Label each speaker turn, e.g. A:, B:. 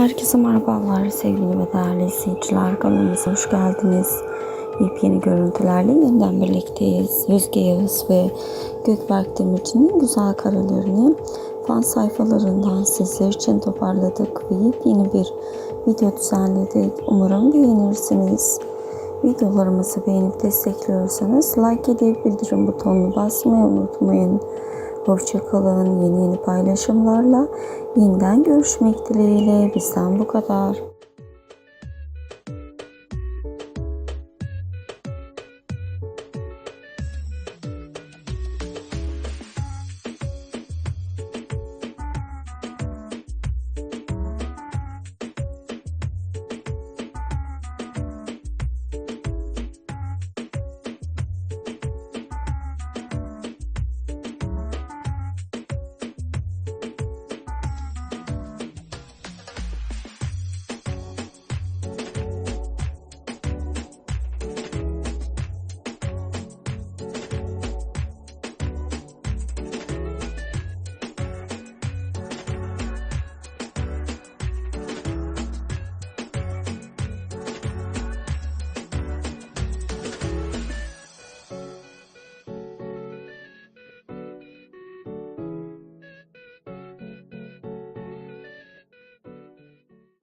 A: Herkese merhabalar sevgili ve değerli izleyiciler. Kanalımıza hoş geldiniz. Yepyeni görüntülerle yeniden birlikteyiz. Özge Yağız ve Gökberk Demirci'nin güzel karelerini fan sayfalarından sizler için toparladık ve yepyeni bir video düzenledik. Umarım beğenirsiniz. Videolarımızı beğenip destekliyorsanız like edip bildirim butonunu basmayı unutmayın. Hoşçakalın. Yeni yeni paylaşımlarla yeniden görüşmek dileğiyle bizden bu kadar.